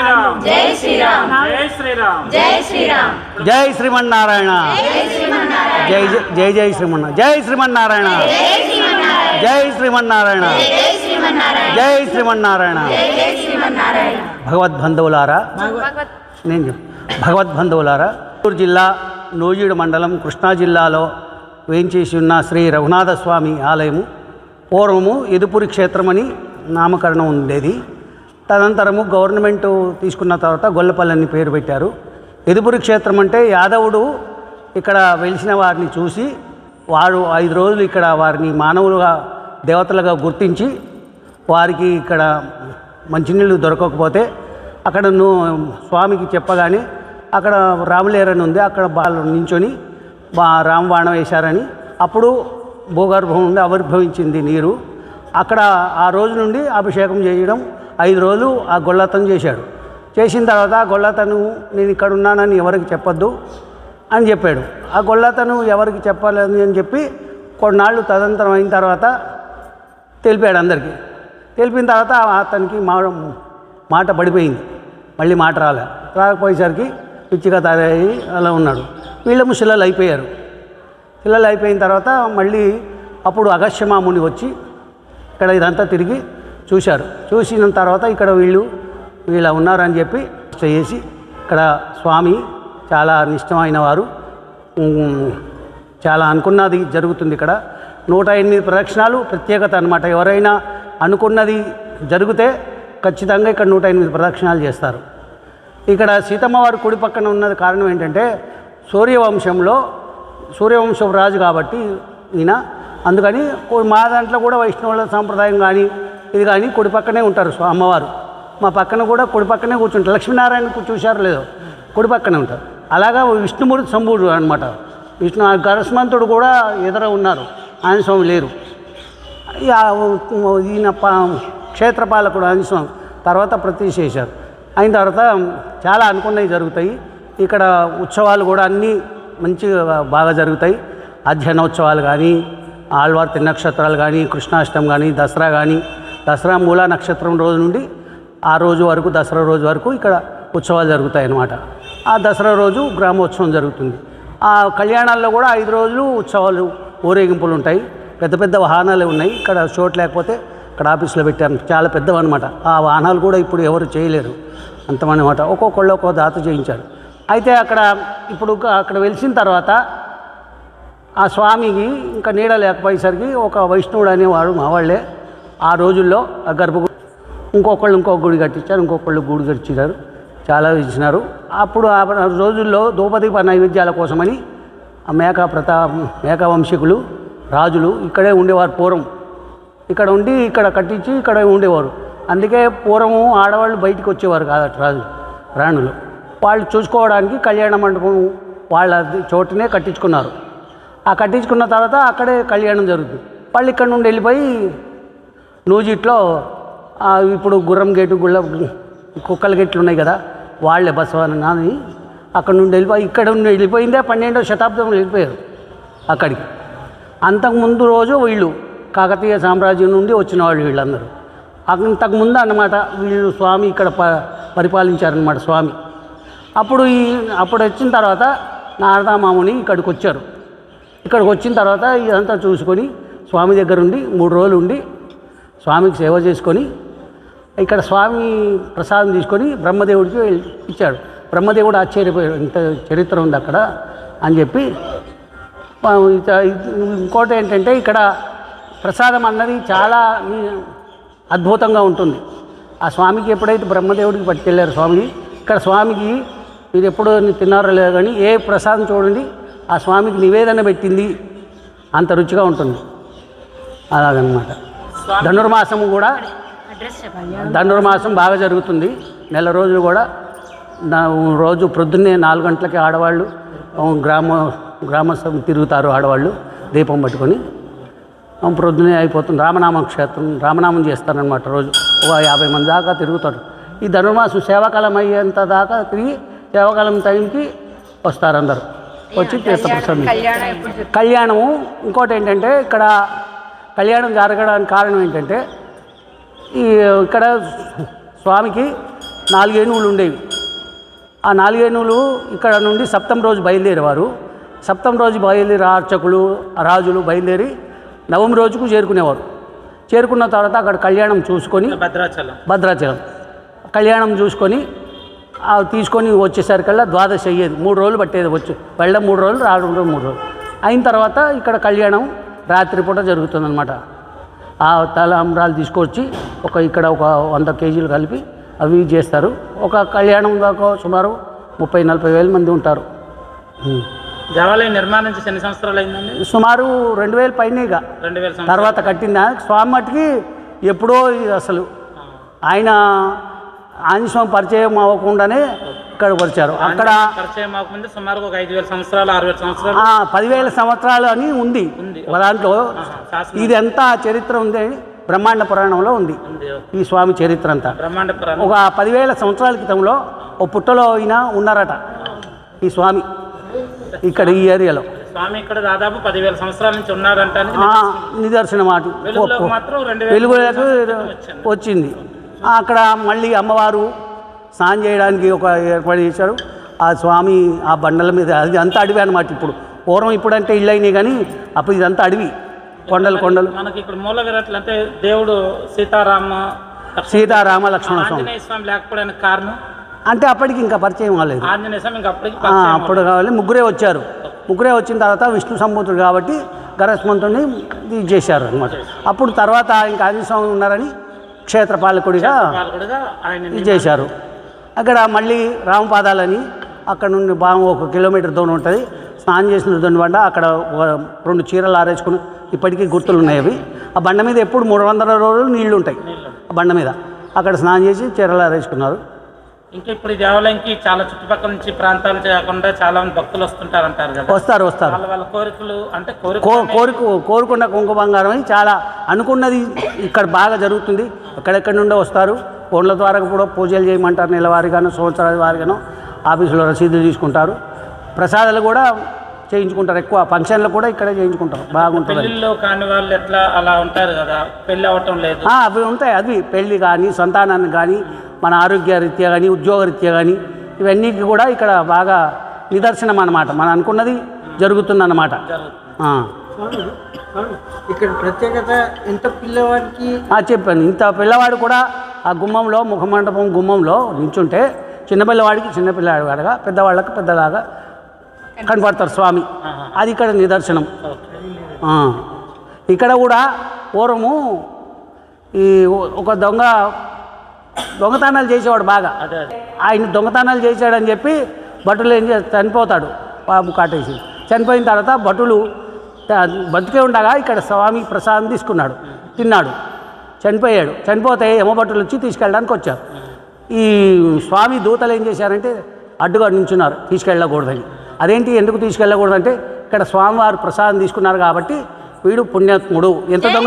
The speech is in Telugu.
శ్రీరామ్. జై శ్రీరామ్. జై శ్రీరామ్. జై శ్రీరామ్. జై శ్రీమన్నారాయణ. జై జై- జై జై శ్రీమన్నారాయణ. జై శ్రీమన్నారాయణ. జై శ్రీమన్నారాయణ. జై శ్రీమన్నారాయణ. భగవద్బంధువులారా నేను భగవద్బంధువులారా చిత్తూరు జిల్లా నూజిడు మండలం కృష్ణా జిల్లాలో వేయించేసి ఉన్న శ్రీ రఘునాథ స్వామి ఆలయము పూర్వము ఎదుపురి క్షేత్రమని నామకరణం ఉండేది. తదనంతరము గవర్నమెంట్ తీసుకున్న తర్వాత గొల్లపల్లి అని పేరు పెట్టారు. ఎదుపురి క్షేత్రం అంటే యాదవుడు ఇక్కడ వెలిసిన వారిని చూసి వారు ఐదు రోజులు ఇక్కడ వారిని మానవులుగా దేవతలుగా గుర్తించి వారికి ఇక్కడ మంచినీళ్ళు దొరకకపోతే అక్కడ ను- స్వామికి చెప్పగానే అక్కడ రాములేరని ఉంది అక్కడ వాళ్ళు నించొని రామవాణం వేశారని. అప్పుడు భూగర్భం నుండి ఆవిర్భవించింది నీరు. అక్కడ ఆ రోజు నుండి అభిషేకం చేయడం ఐదు రోజులు ఆ గొల్లతను చేశాడు. చేసిన తర్వాత ఆ గొల్లతను నేను ఇక్కడ ఉన్నానని ఎవరికి చెప్పొద్దు అని చెప్పాడు. ఆ గొల్లతను ఎవరికి చెప్పాలని అని చెప్పి కొన్నాళ్ళు తదంతరం అయిన తర్వాత తెలిపాడు అందరికీ. తెలిపిన తర్వాత అతనికి మా మాట పడిపోయింది. మళ్ళీ మాట రాలే. రాకపోయేసరికి పిచ్చిగా తయారయ్యి అలా ఉన్నాడు. వీళ్ళ ముసలాలు అయిపోయారు. పిల్లలు అయిపోయిన తర్వాత మళ్ళీ అప్పుడు అగస్యమాముని వచ్చి ఇక్కడ ఇదంతా తిరిగి చూశారు. చూసిన తర్వాత ఇక్కడ వీళ్ళు వీళ్ళ ఉన్నారని చెప్పి చేసి ఇక్కడ స్వామి చాలా నిష్టమైన వారు. చాలా అనుకున్నది జరుగుతుంది ఇక్కడ. నూట ఎనిమిది ప్రదక్షిణాలు ప్రత్యేకత అనమాట ఎవరైనా అనుకున్నది జరిగితే ఖచ్చితంగా ఇక్కడ నూట ఎనిమిది ప్రదక్షిణాలు చేస్తారు. ఇక్కడ సీతమ్మవారి కుడి పక్కన ఉన్నది కారణం ఏంటంటే సూర్యవంశంలో సూర్యవంశం రాజు కాబట్టి ఈయన. అందుకని మా దాంట్లో కూడా వైష్ణవుల సాంప్రదాయం కానీ ఇది కానీ కుడి పక్కనే ఉంటారు స్వా- అమ్మవారు. మా పక్కన కూడా కుడి పక్కనే కూర్చుంటారు. లక్ష్మీనారాయణ చూశారు లేదో. కుడి పక్కనే ఉంటారు. అలాగా విష్ణుమూర్తి సంభూడు అనమాట విష్ణు గరస్మంతుడు కూడా ఎదుర ఉన్నారు. ఆయన స్వామి లేరు ఈయన ప- క్షేత్రపాలకుడు ఆంజస్వామి తర్వాత ప్రతిష్ఠ చేశారు అయిన తర్వాత చాలా అనుకున్నవి జరుగుతాయి. ఇక్కడ ఉత్సవాలు కూడా అన్నీ మంచిగా బాగా జరుగుతాయి. అధ్యయనోత్సవాలు కానీ ఆళ్వార్ నక్షత్రాలు కానీ కృష్ణాష్టం కానీ దసరా కానీ దసరా మూలా నక్షత్రం రోజు నుండి ఆ రోజు వరకు దసరా రోజు వరకు ఇక్కడ ఉత్సవాలు జరుగుతాయి అన్నమాట ఆ దసరా రోజు గ్రామోత్సవం జరుగుతుంది. ఆ కళ్యాణాల్లో కూడా ఐదు రోజులు ఉత్సవాలు ఊరేగింపులు ఉంటాయి. పెద్ద పెద్ద వాహనాలు ఉన్నాయి. ఇక్కడ చోటు లేకపోతే ఇక్కడ ఆఫీస్లో పెట్టారు. చాలా పెద్దవన్నమాట. ఆ వాహనాలు కూడా ఇప్పుడు ఎవరు చేయలేరు. అంతమన్నమాట. ఒక్కొక్కళ్ళు ఒక్కో దాత చేయించారు. అయితే అక్కడ ఇప్పుడు అక్కడ వెలిసిన తర్వాత ఆ స్వామికి ఇంకా నీడ లేకపోయేసరికి ఒక వైష్ణవుడు అనేవాడు మా వాళ్ళే ఆ రోజుల్లో ఆ గర్భ ఇంకొకళ్ళు ఇంకొక గుడి కట్టించారు ఇంకొకళ్ళు గుడి కట్టించారు చాలా ఇచ్చినారు. అప్పుడు ఆ రోజుల్లో ద్రౌపది నైవేద్యాల కోసమని ఆ మేకా ప్రతా మేకా వంశీకులు రాజులు ఇక్కడే ఉండేవారు పూర్వం. ఇక్కడ ఉండి ఇక్కడ కట్టించి ఇక్కడ ఉండేవారు. అందుకే పూర్వము ఆడవాళ్ళు బయటికి వచ్చేవారు కాదట రాజు రాణులు. వాళ్ళు చూసుకోవడానికి కళ్యాణ మండపం వాళ్ళ చోటనే కట్టించుకున్నారు. ఆ కట్టించుకున్న తర్వాత అక్కడే కళ్యాణం జరుగుతుంది. వాళ్ళు ఇక్కడ నుండి వెళ్ళిపోయి నూజిట్లో ఇప్పుడు గుర్రం గేటు గుళ్ళ కుక్కల గేట్లు ఉన్నాయి కదా వాళ్ళే బసవన అని అక్కడ నుండి వెళ్ళిపోయి ఇక్కడ నుండి వెళ్ళిపోయిందే పన్నెండవ శతాబ్దంలో వెళ్ళిపోయారు అక్కడికి. అంతకుముందు రోజు వీళ్ళు కాకతీయ సామ్రాజ్యం నుండి వచ్చిన వాళ్ళు వీళ్ళందరూ. అంతకుముందు అన్నమాట వీళ్ళు స్వామి ఇక్కడ ప పరిపాలించారనమాట స్వామి. అప్పుడు ఈ అప్పుడు వచ్చిన తర్వాత నారదామాముని ఇక్కడికి వచ్చారు. ఇక్కడికి వచ్చిన తర్వాత ఇదంతా చూసుకొని స్వామి దగ్గర ఉండి మూడు రోజులు ఉండి స్వామికి సేవ చేసుకొని ఇక్కడ స్వామి ప్రసాదం తీసుకొని బ్రహ్మదేవుడికి ఇచ్చాడు. బ్రహ్మదేవుడు ఆశ్చర్యపోయాడు ఇంత చరిత్ర ఉంది అక్కడ అని చెప్పి ఇంకోటి ఏంటంటే ఇక్కడ ప్రసాదం అన్నది చాలా అద్భుతంగా ఉంటుంది. ఆ స్వామికి ఎప్పుడైతే బ్రహ్మదేవుడికి పట్టుకెళ్ళారు స్వామికి ఇక్కడ స్వామికి మీరు ఎప్పుడు తిన్నారో లేదో కానీ ఏ ప్రసాదం చూడండి ఆ స్వామికి నివేదన పెట్టింది. అంత రుచిగా ఉంటుంది. అలాగనమాట. ధనుర్మాసము కూడా ధనుర్మాసం బాగా జరుగుతుంది. నెల రోజులు కూడా నా రోజు ప్రొద్దున్నే నాలుగు గంటలకి ఆడవాళ్ళు గ్రామ గ్రామస్థం తిరుగుతారు ఆడవాళ్ళు దీపం పట్టుకొని. ప్రొద్దునే అయిపోతుంది. రామనామ క్షేత్రం రామనామం చేస్తారనమాట రోజు. ఒక యాభై మంది దాకా తిరుగుతారు. ఈ ధనుర్మాసం సేవాకాలం అయ్యేంత దాకా తిరిగి సేవాకాలం టైంకి వస్తారు అందరు వచ్చి తీర్థప్రసాదం కళ్యాణము ఇంకోటి ఏంటంటే ఇక్కడ కళ్యాణం జరగడానికి కారణం ఏంటంటే ఈ ఇక్కడ స్వామికి నాలుగేనుగులు ఉండేవి. ఆ నాలుగేనుగులు ఇక్కడ నుండి సప్తం రోజు బయలుదేరేవారు. సప్తం రోజు బయలుదేరి అర్చకులు రాజులు బయలుదేరి నవమి రోజుకు చేరుకునేవారు. చేరుకున్న తర్వాత అక్కడ కళ్యాణం చూసుకొని భద్రాచలం. భద్రాచలం. కళ్యాణం చూసుకొని తీసుకొని వచ్చేసరికల్లా ద్వాదశి అయ్యేది. మూడు రోజులు పట్టేది వచ్చి వెళ్ళడం మూడు రోజులు రావడం మూడు రోజులు. అయిన తర్వాత ఇక్కడ కళ్యాణం రాత్రిపూట జరుగుతుందన్నమాట. ఆ తలంబ్రాలు తీసుకొచ్చి ఒక ఇక్కడ ఒక వంద కేజీలు కలిపి అవి చేస్తారు. ఒక కళ్యాణం దాకా సుమారు ముప్పై నలభై వేల మంది ఉంటారు. దేవాలయం నిర్మాణం చేసి ఎన్ని సంవత్సరాలు అయిందండి? సుమారు రెండు వేల పైన ఇక. రెండు వేల తర్వాత కట్టిందా? స్వామి మట్టుకి ఎప్పుడో ఇది అసలు. ఆయన ఆంజస్వామి పరిచయం అవ్వకుండానే ఇక్కడ పరిచారు అక్కడ పరిచయం అవ్వకముందే సుమారు ఒక ఐదు వేల సంవత్సరాలు ఆరు వేల సంవత్సరాలు. పదివేల సంవత్సరాలు అని ఉంది. దాంట్లో ఇది ఎంత చరిత్ర ఉంది? బ్రహ్మాండ పురాణంలో ఉంది. ఈ స్వామి చరిత్ర అంతా. బ్రహ్మాండ పురాణం. ఒక పదివేల సంవత్సరాల క్రితంలో ఓ పుట్టలో అయినా ఉన్నారట ఈ స్వామి ఇక్కడ ఈ ఏరియాలో. స్వామి ఇక్కడ దాదాపు పదివేల సంవత్సరాల నుంచి ఉన్నారంట నిదర్శనం మాట వెలుగులకు వచ్చింది. అక్కడ మళ్ళీ అమ్మవారు స్నానం చేయడానికి ఒక ఏర్పాటు చేశారు. ఆ స్వామి ఆ బండల మీద అది అంతా అడవి అనమాట ఇప్పుడు. పూర్వం ఇప్పుడంటే ఇళ్ళు అయినాయి కానీ అప్పుడు ఇదంతా అడవి. కొండలు కొండలు. మనకి ఇక్కడ మూల విరాట్లు అంటే దేవుడు సీతారామ సీతారామ లక్ష్మణ స్వామి. స్వామి లేకపోవడానికి కారణం? అంటే అప్పటికి ఇంకా పరిచయం కాలేదు. అప్పుడు కావాలి. ముగ్గురే వచ్చారు. ముగ్గురే వచ్చిన తర్వాత విష్ణు సంబూతుడు కాబట్టి గరస్మంతుడిని ఇది చేశారు. అనమాట అప్పుడు తర్వాత ఇంకా ఆంజనేయ స్వామి ఉన్నారని క్షేత్రపాలకుడిగా పాలకుడుగా చేశారు. అక్కడ మళ్ళీ రామపాదాలని అక్కడ నుండి బాగా ఒక కిలోమీటర్ దూరం ఉంటుంది. స్నానం చేసిన దొండి అక్కడ రెండు చీరలు ఆరేసుకుని ఇప్పటికీ గుర్తులు ఉన్నాయి అవి. ఆ బండ మీద ఎప్పుడు మూడు వందల రోజులు నీళ్ళు ఉంటాయి ఆ బండ మీద. అక్కడ స్నానం చేసి చీరలు ఆరేసుకున్నారు. ఇంకా ఇప్పుడు ఈ దేవాలయంకి చాలా చుట్టుపక్కల నుంచి ప్రాంతాలు కాకుండా చాలా మంది భక్తులు వస్తుంటారు అంటారు కదా. వస్తారు వస్తారు. వాళ్ళ వాళ్ళ కోరికలు అంటే కోరిక కోరుకున్న కుంకుమ బంగారం అని చాలా అనుకున్నది ఇక్కడ బాగా జరుగుతుంది. ఎక్కడెక్కడి నుండో వస్తారు. ఫోన్ల ద్వారా కూడా పూజలు చేయమంటారు నెలవారీగాను సంవత్సరాల వారిగాను. ఆఫీసులో రసీదులు తీసుకుంటారు. ప్రసాదాలు కూడా చేయించుకుంటారు. ఎక్కువ ఫంక్షన్లు కూడా ఇక్కడే చేయించుకుంటారు. బాగుంటుంది. కాని వాళ్ళు ఎట్లా అలా ఉంటారు కదా? పెళ్ళి అవ్వటం లేదు. ఆ, అవి ఉంటాయి. అవి పెళ్ళి కానీ సంతానాన్ని కానీ మన ఆరోగ్య రీత్యా కానీ ఉద్యోగ రీత్యా కానీ ఇవన్నిటికి కూడా ఇక్కడ బాగా నిదర్శనం అన్నమాట. మనం అనుకున్నది జరుగుతుందన్నమాట. ఆ. ఇక్కడ ప్రత్యేకత ఎంత పిల్లవాడికి? ఆ, చెప్పాను ఇంత పిల్లవాడు కూడా ఆ గుమ్మంలో ముఖమండపం గుమ్మంలో నించుంటే చిన్నపిల్లవాడికి చిన్నపిల్లవాడుగా పెద్దవాళ్ళకి పెద్దలాగా కనపడతారు స్వామి. అది ఇక్కడ నిదర్శనం. ఇక్కడ కూడా పూర్వము ఈ ఒక దొంగ దొంగతనాలు చేసేవాడు బాగా. ఆయన దొంగతనాలు చేశాడని చెప్పి భటులు ఏం చేస్తారు? చనిపోతాడు పాము కాటేసి. చనిపోయిన తర్వాత భటులు బతికే ఉండగా ఇక్కడ స్వామి ప్రసాదం తీసుకున్నాడు తిన్నాడు. చనిపోయాడు. చనిపోతే యమభటులు వచ్చి తీసుకెళ్ళడానికి వచ్చారు. ఈ స్వామి దూతలు ఏం చేశారంటే అడ్డుగా నించున్నారు తీసుకెళ్ళకూడదని. అదేంటి? ఎందుకు తీసుకెళ్ళకూడదంటే ఇక్కడ స్వామివారు ప్రసాదం తీసుకున్నారు కాబట్టి వీడు పుణ్యాత్ముడు. ఎంత